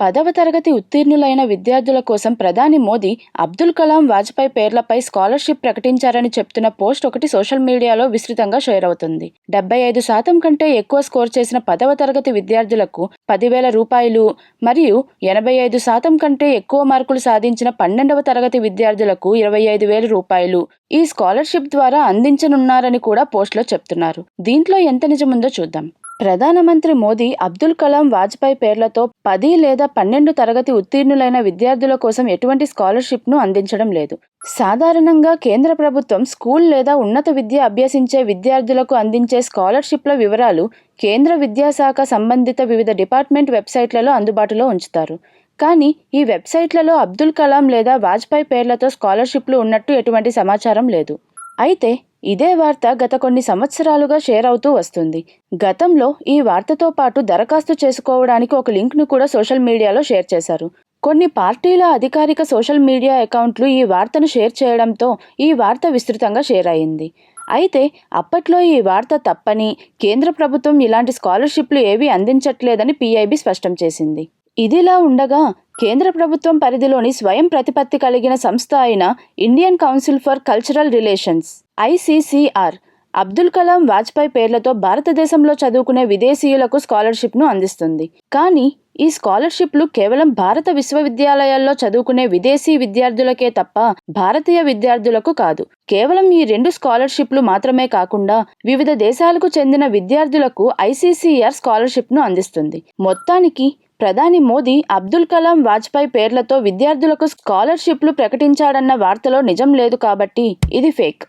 పదవ తరగతి ఉత్తీర్ణులైన విద్యార్థుల కోసం ప్రధాని మోదీ అబ్దుల్ కలాం వాజ్పేయి పేర్లపై స్కాలర్షిప్ ప్రకటించారని చెప్తున్న పోస్ట్ ఒకటి సోషల్ మీడియాలో విస్తృతంగా షేర్ అవుతుంది. డెబ్బై ఐదు శాతం కంటే ఎక్కువ స్కోర్ చేసిన పదవ తరగతి విద్యార్థులకు పదివేల రూపాయలు మరియు ఎనభై ఐదు శాతం కంటే ఎక్కువ మార్కులు సాధించిన పన్నెండవ తరగతి విద్యార్థులకు ఇరవై ఐదు వేల రూపాయలు ఈ స్కాలర్షిప్ ద్వారా అందించనున్నారని కూడా పోస్ట్లో చెప్తున్నారు. దీంట్లో ఎంత నిజముందో చూద్దాం. ప్రధానమంత్రి మోదీ అబ్దుల్ కలాం వాజ్పేయి పేర్లతో పది లేదా పన్నెండు తరగతి ఉత్తీర్ణులైన విద్యార్థుల కోసం ఎటువంటి స్కాలర్షిప్ను అందించడం లేదు. సాధారణంగా కేంద్ర ప్రభుత్వం స్కూల్ లేదా ఉన్నత విద్య అభ్యసించే విద్యార్థులకు అందించే స్కాలర్షిప్ల వివరాలు కేంద్ర విద్యాశాఖ సంబంధిత వివిధ డిపార్ట్మెంట్ వెబ్సైట్లలో అందుబాటులో ఉంచుతారు. కానీ ఈ వెబ్సైట్లలో అబ్దుల్ కలాం లేదా వాజ్పేయి పేర్లతో స్కాలర్షిప్లు ఉన్నట్టు ఎటువంటి సమాచారం లేదు. అయితే ఇదే వార్త గత కొన్ని సంవత్సరాలుగా షేర్ అవుతూ వస్తుంది. గతంలో ఈ వార్తతో పాటు దరఖాస్తు చేసుకోవడానికి ఒక లింక్ను కూడా సోషల్ మీడియాలో షేర్ చేశారు. కొన్ని పార్టీల అధికారిక సోషల్ మీడియా అకౌంట్లు ఈ వార్తను షేర్ చేయడంతో ఈ వార్త విస్తృతంగా షేర్ అయింది. అయితే అప్పట్లో ఈ వార్త తప్పని కేంద్ర ప్రభుత్వం ఇలాంటి స్కాలర్షిప్లు ఏవీ అందించట్లేదని పీఐబీ స్పష్టం చేసింది. ఇదిలా ఉండగా కేంద్ర ప్రభుత్వం పరిధిలోని స్వయం ప్రతిపత్తి కలిగిన సంస్థ అయిన Indian Council for Cultural Relations ICCR Abdul Kalam Vajpayee పేర్లతో భారతదేశంలో చదువుకునే విదేశీయులకు స్కాలర్షిప్ను అందిస్తుంది. కానీ ఈ స్కాలర్షిప్లు కేవలం భారత విశ్వవిద్యాలయాల్లో చదువుకునే విదేశీ విద్యార్థులకే తప్ప భారతీయ విద్యార్థులకు కాదు. కేవలం ఈ రెండు స్కాలర్షిప్లు మాత్రమే కాకుండా వివిధ దేశాలకు చెందిన విద్యార్థులకు ఐసీసీఆర్ స్కాలర్షిప్ను అందిస్తుంది. మొత్తానికి ప్రధాని మోదీ అబ్దుల్ కలాం వాజ్పేయి పేర్లతో విద్యార్థులకు స్కాలర్షిప్లు ప్రకటించాడన్న వార్తలో నిజం లేదు కాబట్టి ఇది ఫేక్.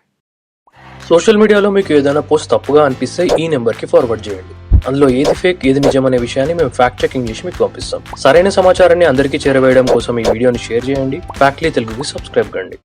సోషల్ మీడియాలో మీకు ఏదైనా పోస్ట్ తప్పుగా అనిపిస్తే ఈ నెంబర్కి ఫార్వర్డ్ చేయండి. అందులో ఏది ఫేక్ ఏది నిజం అనే విషయాన్ని మేము ఫ్యాక్ట్ చెకింగ్ చేసి మీకు పంపిస్తాం. సరైన సమాచారాన్ని అందరికీ చేరవేయడం కోసం ఈ వీడియోని షేర్ చేయండి. ఫ్యాక్ట్లీ తెలుగుకి సబ్స్క్రైబ్ కండి.